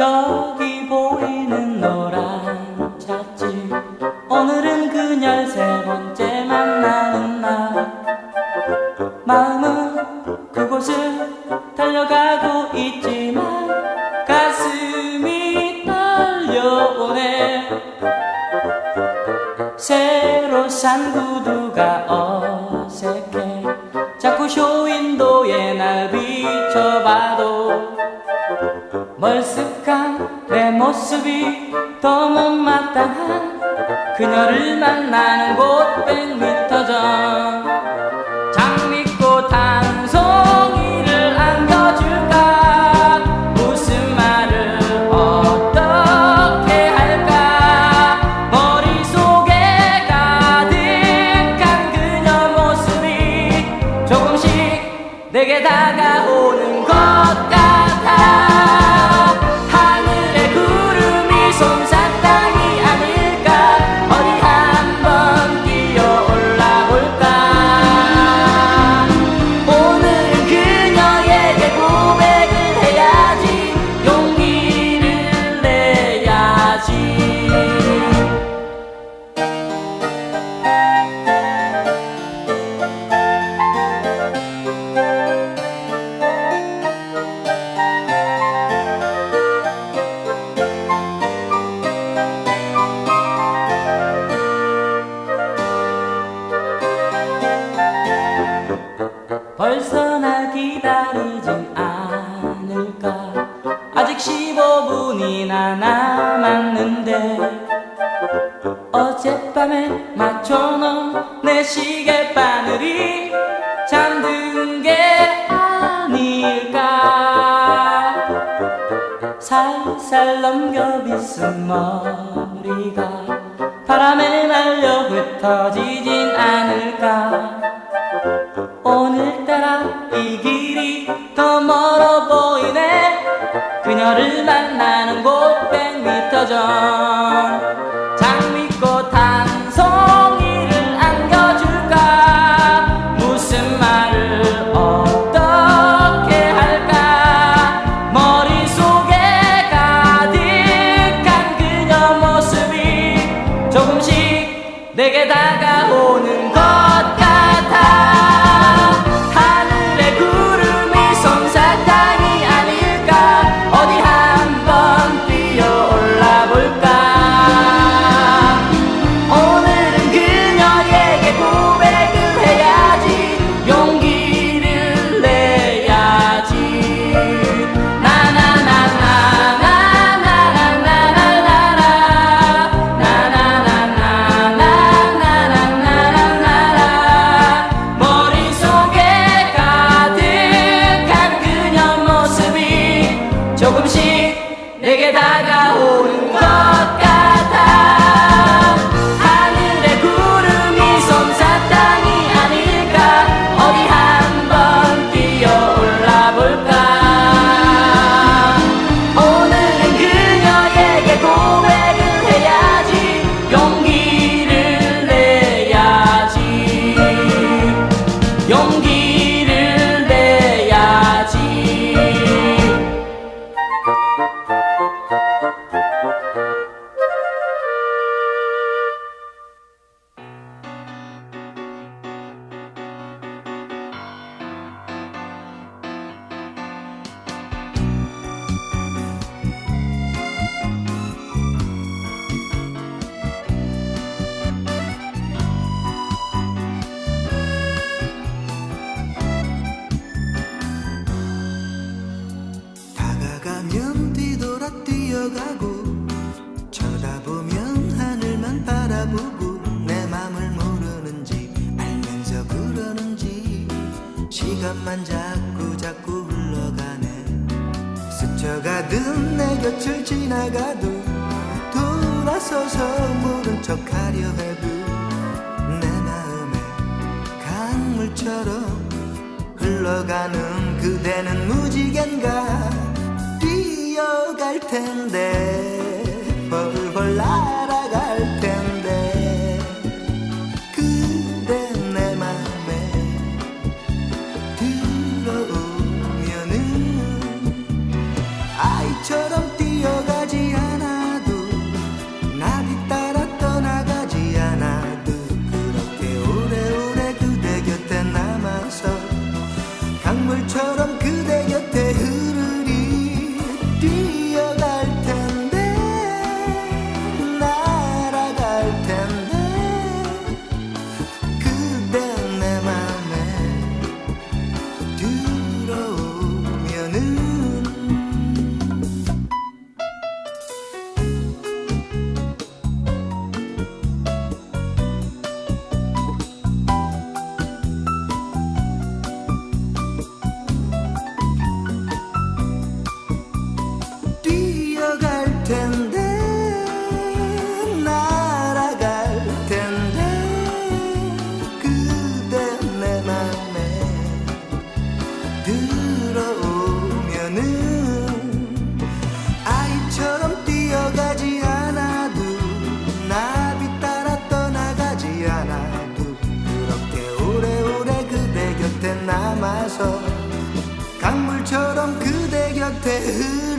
저기 보이는 노란 찻집 오늘은 그녀 세 번째 만나는 날. 마음은 그곳을 달려가고 있지만 가슴이 떨려오네. 새로 산 구두가 어 멀습한 내 모습이 너무 마땅한 그녀를 만나는 곳 100미터 전 장미꽃 한 송이를 안겨줄까? 무슨 말을 어떻게 할까? 머릿속에 가득한 그녀 모습이 조금씩 내게 다가오 벌써 날 기다리지 않을까. 아직 15분이나 남았는데 어젯밤에 맞춰놓은 내 시계 바늘이 잠든 게 아닐까. 살살 넘겨 빗은 머리가 바람에 날려 흩어지진 않을까. 네. 오늘따라 이 길이 더 멀어 보이네. 그녀를 만나는 곳 100m 전. 시간만 자꾸 자꾸 흘러가네. 스쳐가든 내 곁을 지나가도 돌아서서 모른 척하려 해도 내 마음에 강물처럼 흘러가는 그대는 무지갠가 뛰어갈 텐데. 벌벌라 남아서 강물처럼 그대 곁에 흐